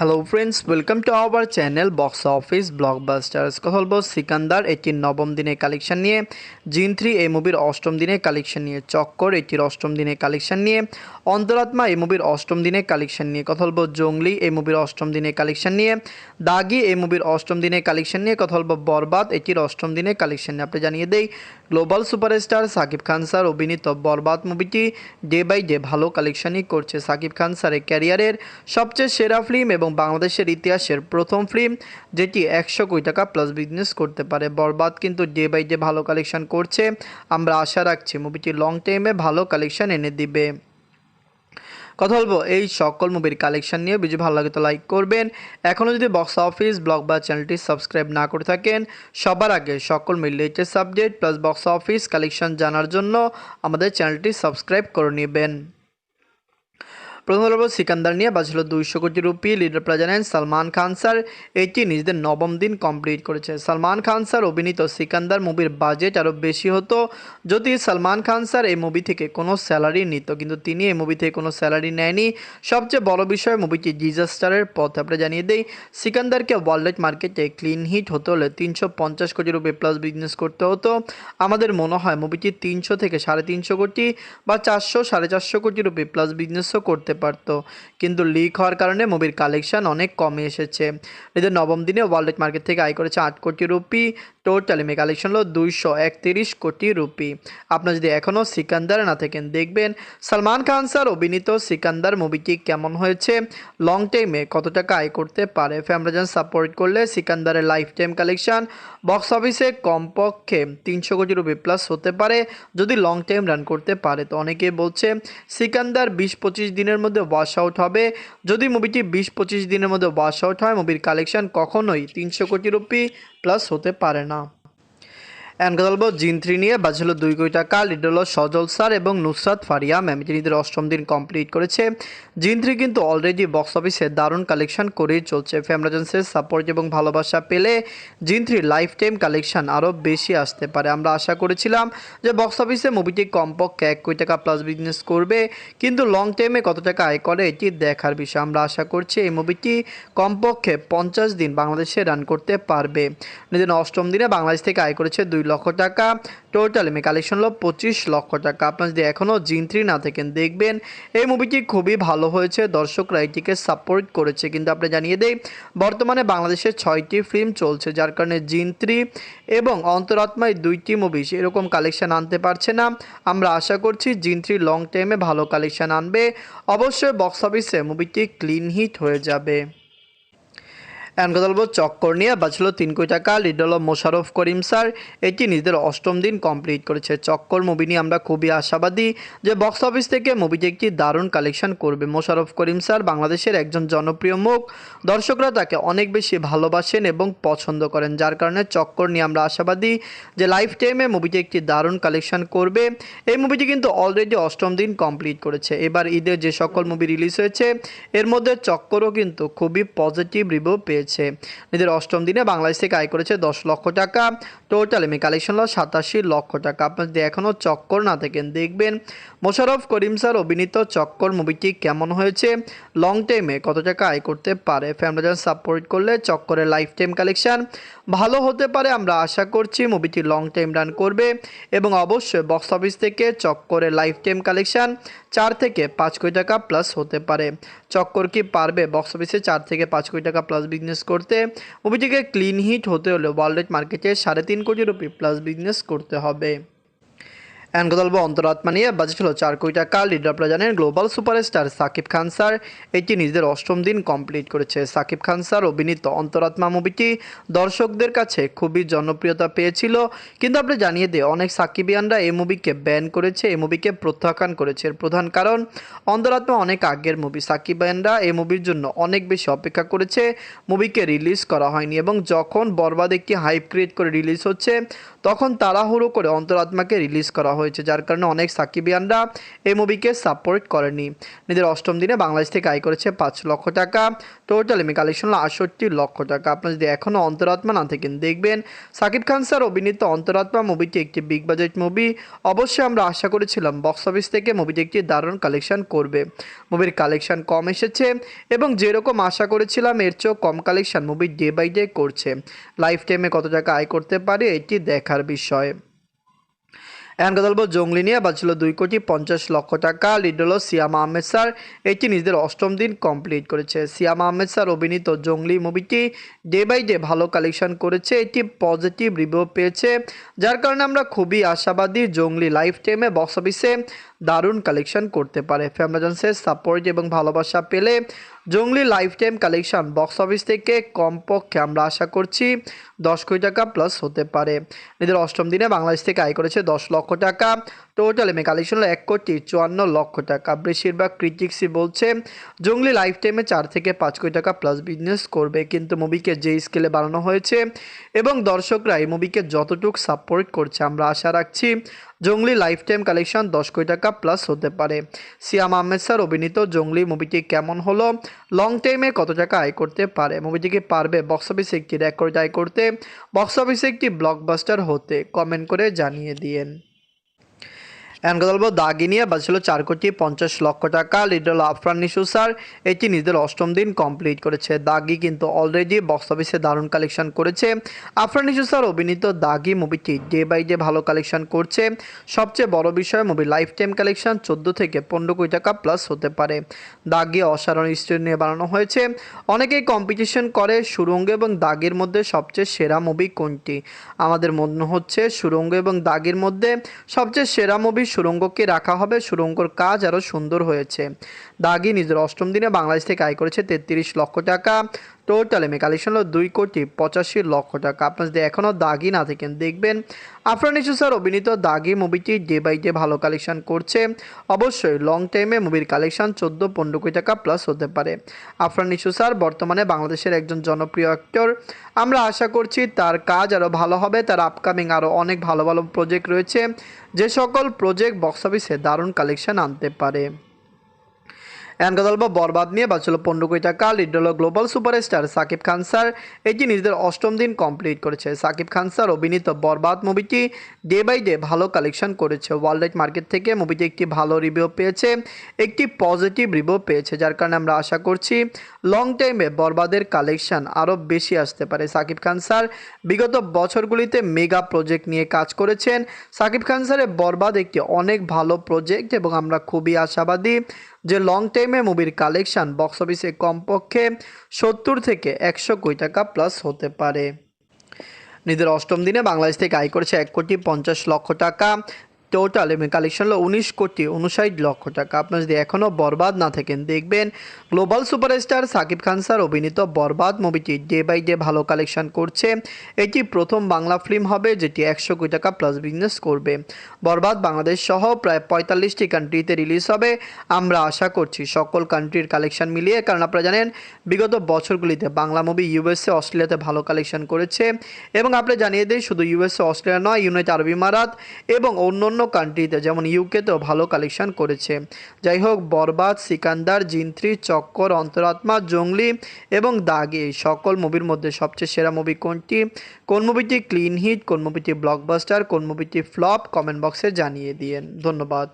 Hello friends welcome to our channel box office blockbusters কথা বলব সিকান্দার, এটির নবম দিনের কালেকশন নিয়ে। জিন থ্রি এই মুভির অষ্টম দিনের কালেকশন নিয়ে। চক্কর, এটির অষ্টম দিনের কালেকশন নিয়ে। অন্তরাত্মা, এই মুভির অষ্টম দিনের কালেকশন নিয়ে। কথা বলব জঙ্গলি, এই মুভির অষ্টম দিনের কালেকশন নিয়ে। দাগি, এই মুভির অষ্টম দিনের কালেকশন নিয়ে। কথা বলব বরবাদ, এটির অষ্টম দিনের কালেকশন নিয়ে। আপনি জানিয়ে দেই global superstar Shakib Khan sir অভিনীত বরবাদ মুভিটি ডে বাই ডে ভালো কালেকশনই করছে। সাকিব খান স্যারের ক্যারিয়ারের সবচেয়ে সেরা ফিল্ম এবং বাংলাদেশের ইতিহাসের প্রথম ফিল্ম যেটি একশো কোটি টাকা প্লাস বিজনেস করতে পারে। বরবাদ কিন্তু ডে বাই ডে ভালো কালেকশন করছে। আমরা আশা রাখছি মুভিটি লং টাইমে ভালো কালেকশন এনে দিবে। কথা বলব, এই সকল মুভির কালেকশন নিয়ে। ভিডিও ভালো লাগে তো লাইক করবেন। এখনও যদি বক্স অফিস ব্লগ বা চ্যানেলটি সাবস্ক্রাইব না করে থাকেন, সবার আগে সকল মিল latest update plus box office collection জানার জন্য আমাদের চ্যানেলটি সাবস্ক্রাইব করে নেবেন। প্রথম বলব সিকান্দার নিয়ে বাজছিল দুইশো কোটি rupee, leader present Salman Khan sir. এটি নিজেদের নবম দিন কমপ্লিট করেছে। সালমান খান স্যার, অভিনীত সিকান্দার মুভির বাজেট আরও বেশি হতো। যদি সালমান খান স্যার এই মুভি থেকে কোনো স্যালারি নিত, কিন্তু তিনি এই মুভি থেকে কোনো স্যালারি নেয়নি। সবচেয়ে বড় বিষয় মুভিটি ডিজাস্টারের পথ। আমরা জানিয়ে দিই, সিকান্দারকে ওয়ার্ল্ড মার্কেটে ক্লিন হিট হতে হলে তিনশো পঞ্চাশ কোটি রুপি প্লাস বিজনেস করতে হতো। আমাদের মনে হয় মুভিটি তিনশো থেকে সাড়ে তিনশো কোটি বা চারশো, সাড়ে চারশো কোটি রুপি প্লাস বিজনেসও করতে পারতো। কিন্তু লিক হওয়ার কারণে মুভির কালেকশন অনেক কমে এসেছে। এদের নবম দিনে ওয়ার্ল্ড মার্কেট থেকে আয় করেছে আট কোটি রুপি। টোটাল মে কালেকশন হলো দুইশো একত্রিশ কোটি রুপি। আপনার যদি এখনও সিকান্দার না থাকেন, দেখবেন সালমান খান স্যার অভিনীত সিকান্দার মুভিটি কেমন হয়েছে লং টাইমে কত টাকা আয় করতে পারে। ফ্যামরাজান সাপোর্ট করলে সিকান্দারের লাইফ টাইম কালেকশন বক্স অফিসে কমপক্ষে তিনশো কোটি রুপি প্লাস হতে পারে, যদি লং টাইম রান করতে পারে। তো অনেকেই বলছে, সিকান্দার বিশ পঁচিশ দিনের মধ্যে ওয়াশ আউট হবে। যদি মুভিটি বিশ পঁচিশ দিনের মধ্যে ওয়াশ আউট হয়, মুভির কালেকশন কখনোই তিনশো কোটি রুপি প্লাস হতে পারে না অ্যান্ড কথা বলব জিন থ্রি নিয়ে বাজছিল দুই কোটি টাকা লিড হলো সজল স্যার এবং নুসরাত ফারিয়া। ম্যাম নিজেদের অষ্টম দিন কমপ্লিট করেছে। জিন থ্রি কিন্তু অলরেডি বক্স অফিসে দারুণ কালেকশন করেই চলছে। ফ্যামরাজেন্সের সাপোর্ট এবং ভালোবাসা পেলে জিন থ্রি লাইফ টাইম কালেকশন আরও বেশি আসতে পারে। আমরা আশা করেছিলাম যে বক্স অফিসে মুভিটি কমপক্ষে এক কোটি টাকা প্লাস বিজনেস করবে, কিন্তু লং টাইমে কত টাকা আয় করে, এটি দেখার বিষয়। আমরা আশা করছি এই মুভিটি কমপক্ষে পঞ্চাশ দিন বাংলাদেশে রান করতে পারবে। নিজের অষ্টম দিনে বাংলাদেশ থেকে আয় করেছে দুই লক্ষ টাকা। টোটাল মে কালেকশন হলো পঁচিশ লক্ষ টাকা। আপনার যদি এখনও জিন থ্রি না থাকেন, দেখবেন এই মুভিটি খুবই ভালো হয়েছে। দর্শকরা এটিকে সাপোর্ট করেছে। কিন্তু আপনি জানিয়ে দেই, বর্তমানে বাংলাদেশে ছয়টি ফিল্ম চলছে, যার কারণে জিন থ্রি এবং অন্তরাত্মায় দুইটি মুভি এরকম কালেকশন আনতে পারছে না। আমরা আশা করছি জিন থ্রি লং টাইমে ভালো কালেকশন আনবে। অবশ্যই বক্স অফিসে মুভিটি ক্লিন হিট হয়ে যাবে। এখন কথা বলব চক্কর নিয়ে বাঁচল তিন কোটি টাকা লিড হলো মোশারফ করিম স্যার। এটি নিজেদের অষ্টম দিন কমপ্লিট করেছে। চক্কর মুভি নিয়ে আমরা খুবই আশাবাদী যে বক্স অফিস থেকে মুভিটি একটি দারুণ কালেকশন করবে মোশারফ করিম স্যার, বাংলাদেশের একজন জনপ্রিয় মুখ। দর্শকরা তাকে অনেক বেশি ভালোবাসেন এবং পছন্দ করেন, যার কারণে চক্কর নিয়ে আমরা আশাবাদী যে লাইফ টাইমে মুভিটি একটি দারুণ কালেকশন করবে। এই মুভিটি কিন্তু অলরেডি অষ্টম দিন কমপ্লিট করেছে। এবার ঈদের যে সকল মুভি রিলিজ হয়েছে, এর মধ্যে চক্করও কিন্তু খুবই পজিটিভ রিভিউ পেয়েছে। নিজের অষ্টম দিনে বাংলাদেশ থেকে আয় করেছে দশ লক্ষ টাকা। টোটাল এমনি কালেকশন হলো সাতাশি লক্ষ টাকা। আপনার যদি এখনও চক্কর না থাকেন, দেখবেন মোশারফ করিম স্যার অভিনীত চক্কর মুভিটি কেমন হয়েছে? লং টাইমে কত টাকা আয় করতে পারে? ফ্যামিলি সাপোর্ট করলে চক্করের লাইফ টাইম কালেকশন ভালো হতে পারে আমরা আশা করছি। মুভিটি লং টাইম রান করবে এবং অবশ্যই বক্স অফিস থেকে চক্করের লাইফ টাইম কালেকশন চার থেকে পাঁচ কোটি টাকা প্লাস হতে পারে। চক্কর কি পারবে? বক্স অফিসে চার থেকে পাঁচ কোটি টাকা প্লাস বিজনেস করতে। মুভিটিকে ক্লিন হিট হতে হলে ওয়ার্ল্ড মার্কেটে সাড়ে তিন কোটি রুপি প্লাস বিজনেস করতে হবে। বলব অন্তরাত্মা নিয়ে বাজেট হলো চার কোটি টাকা। লিডার আপনারা জানেন global superstar Shakib Khan sir. এটি নিজেদের অষ্টম দিন কমপ্লিট করেছে। সাকিব খান স্যার অভিনীত অন্তরাত্মা মুভিটি দর্শকদের কাছে খুবই জনপ্রিয়তা পেয়েছিল। কিন্তু আপনি জানিয়ে দিয়ে অনেক সাকিবিয়ানরা এই মুভিকে ব্যান করেছে, এই মুভিকে প্রত্যাখ্যান করেছে। প্রধান কারণ, অন্তরাত্মা অনেক আগের মুভি সাকিবিয়ানরা এই মুভির জন্য অনেক বেশি অপেক্ষা করেছে। মুভিকে রিলিজ করা হয়নি এবং যখন বরবাদ একটি হাইপ ক্রিয়েট করে রিলিজ হচ্ছে, তখন তাড়াহুড়ো করে অন্তরাত্মাকে রিলিজ করা হয়েছে, যার কারণে অনেক সাকিবিয়ানরা এই মুভিকে সাপোর্ট করেনি। নিজের অষ্টম দিনে বাংলাদেশ থেকে আয় করেছে পাঁচ লক্ষ টাকা। টোটাল এমি কালেকশন আটষট্টি লক্ষ টাকা। আপনার যদি এখনও অন্তরাত্মা না থাকেন, দেখবেন সাকিব খান স্যার অভিনীত অন্তরাত্মা মুভিটি একটি বিগ বাজেট মুভি অবশ্যই আমরা আশা করেছিলাম বক্স অফিস থেকে মুভিটি একটি দারুণ কালেকশন করবে। মুভির কালেকশন কম এসেছে এবং যেরকম আশা করেছিলাম, এর চেয়েও কম collection movie day by day করছে। লাইফ টাইমে কত টাকা আয় করতে পারে, এটি দেখার বিষয়। এখন কথা বলব, জঙ্গলি নিয়ে বাজছিল দুই কোটি পঞ্চাশ লক্ষ টাকা। লিড হলো সিয়াম আহমেদ স্যার এটি নিজেদের অষ্টম দিন কমপ্লিট করেছে। সিয়াম আহমেদ স্যার অভিনীত জঙ্গলি মুভিটি ডে বাই ডে ভালো কালেকশন করেছে, এটি পজিটিভ রিভিউ পেয়েছে, যার কারণে আমরা খুবই আশাবাদী জঙ্গলি লাইফ টাইমে বক্স অফিসে দারুণ কালেকশন করতে পারে। ফ্যামিলাজন্সের সাপোর্ট এবং ভালোবাসা পেলে Jongli lifetime collection box office থেকে কমপক্ষে আমরা আশা করছি দশ কোটি টাকা প্লাস হতে পারে। এদের অষ্টম দিনে বাংলাদেশ থেকে আয় করেছে দশ লক্ষ টাকা। টোটাল এমএ কালেকশন হলো এক কোটি চুয়ান্ন লক্ষ টাকা। বেশিরভাগ ক্রিটিক্সই বলছে, জঙ্গলি লাইফ টাইমে চার থেকে পাঁচ কোটি টাকা প্লাস বিজনেস করবে, কিন্তু মুভিকে যে স্কেলে বানানো হয়েছে এবং দর্শকরা এই মুভিকে যতটুকু সাপোর্ট করছে, আমরা আশা রাখছি জঙ্গলি লাইফ টাইম কালেকশন দশ কোটি টাকা প্লাস হতে পারে। সিয়াম আহমেদ স্যার অভিনীত জঙ্গলি মুভিটি কেমন হলো? লং টাইমে কত টাকা আয় করতে পারে? মুভিটি কি পারবে বক্স অফিসে একটি রেকর্ড আয় করতে? বক্স অফিসে একটি ব্লকবাস্টার হতে? কমেন্ট করে জানিয়ে দিয়েন। এখন কথা বলব, দাগি নিয়ে বাজছিল চার কোটি পঞ্চাশ লক্ষ টাকা। লিডল আফরান নিশু স্যার, এটি নিজেদের অষ্টম দিন কমপ্লিট করেছে। দাগি কিন্তু অলরেডি বক্স অফিসে দারুণ কালেকশন করেছে। আফরান নিশু স্যার, অভিনীত দাগি মুভিটি ডে বাই ডে ভালো কালেকশন করছে। সবচেয়ে বড় বিষয় মুভি লাইফ টাইম কালেকশন চোদ্দ থেকে পনেরো কোটি টাকা প্লাস হতে পারে। দাগি অসাধারণ স্টোরি নিয়ে বানানো হয়েছে। অনেকেই কম্পিটিশন করে সুরঙ্গ এবং দাগের মধ্যে সবচেয়ে সেরা মুভি কোনটি? আমাদের মনে হচ্ছে সুরঙ্গ এবং দাগের মধ্যে সবচেয়ে সেরা মুভি সুরঙ্গকে রাখা হবে। সুরঙ্গর কাজ আরও সুন্দর হয়েছে। দাগি নিজের অষ্টম দিনে বাংলাদেশ থেকে আয় করেছে তেত্রিশ লক্ষ টাকা। টোটাল এমএ কালেকশন হলো দুই কোটি পঁচাশি লক্ষ টাকা। আপনার যদি এখনও দাগি না থাকেন, দেখবেন আফরান ইসু স্যার অভিনীত দাগি মুভিটি ডে বাই ডে ভালো কালেকশন করছে। অবশ্যই লং টাইমে মুভির কালেকশন চোদ্দ পনেরো কোটি টাকা প্লাস হতে পারে। আফরান ইসু স্যার বর্তমানে বাংলাদেশের একজন জনপ্রিয় অ্যাক্টর আমরা আশা করছি তার কাজ আরও ভালো হবে, তার আপকামিং আরও অনেক ভালো ভালো প্রজেক্ট রয়েছে। যে সকল প্রজেক্ট বক্স অফিসে দারুণ কালেকশন আনতে পারে। এখন কথা বলব বরবাদ নিয়ে বাঁচল পনেরো কোটি টাকা। লিড হলো global superstar Shakib Khan sir. এটি নিজেদের অষ্টম দিন কমপ্লিট করেছে। সাকিব খান স্যার অভিনীত বরবাদ মুভিটি ডে বাই ডে ভালো কালেকশন করেছে। ওয়ার্ল্ড মার্কেট থেকে মুভিটি একটি ভালো রিভিউ পেয়েছে, একটি পজিটিভ রিভিউ পেয়েছে, যার কারণে আমরা আশা করছি লং টাইমে বরবাদের কালেকশন আরও বেশি আসতে পারে। সাকিব খান স্যার বিগত বছরগুলিতে মেগা প্রজেক্ট নিয়ে কাজ করেছেন। সাকিব খান স্যারের বরবাদ একটি অনেক ভালো প্রজেক্ট এবং আমরা খুবই আশাবাদী। যে লং টাইমে মুভির কালেকশন বক্স অফিসে কমপক্ষে সত্তর থেকে একশো কোটি টাকা প্লাস হতে পারে। নিজের অষ্টম দিনে বাংলাদেশ থেকে আয় করেছে এক কোটি পঞ্চাশ লক্ষ টাকা। টোটাল এবং কালেকশন হলো উনিশ কোটি উনষাট লক্ষ টাকা। আপনার যদি এখনও বরবাদ না থাকেন, দেখবেন global superstar Shakib Khan sir অভিনীত বরবাদ মুভিটি ডে বাই ডে ভালো কালেকশন করছে। এটি প্রথম বাংলা ফিল্ম হবে যেটি একশো কোটি টাকা প্লাস বিজনেস করবে। বরবাদ বাংলাদেশ সহ প্রায় পঁয়তাল্লিশটি কান্ট্রিতে রিলিজ হবে। আমরা আশা করছি সকল কান্ট্রির কালেকশন মিলিয়ে, কারণ আপনারা জানেন, বিগত বছরগুলিতে বাংলা মুভি ইউএসএ অস্ট্রেলিয়াতে ভালো কালেকশন করেছে। এবং আপনি জানিয়ে দিই, শুধু ইউএসএ অস্ট্রেলিয়া নয় ইউনাইটেড আরব ইমারাত এবং অন্য অন্য কান্ট্রিতে যেমন ইউকেতেও ভালো কালেকশন করেছে। যাই হোক, বরবাদ, সিকান্দার, জিন্ত্রি, চক্কর, অন্তরাত্মা, জঙ্গলি এবং দাগে এই সকল মুভির মধ্যে সবচেয়ে সেরা মুভি কোনটি? কোন মুভিটি ক্লিন হিট কোন মুভিটি ব্লকবাস্টার কোন মুভিটি ফ্লপ কমেন্ট বক্সে জানিয়ে দিয়েন। ধন্যবাদ।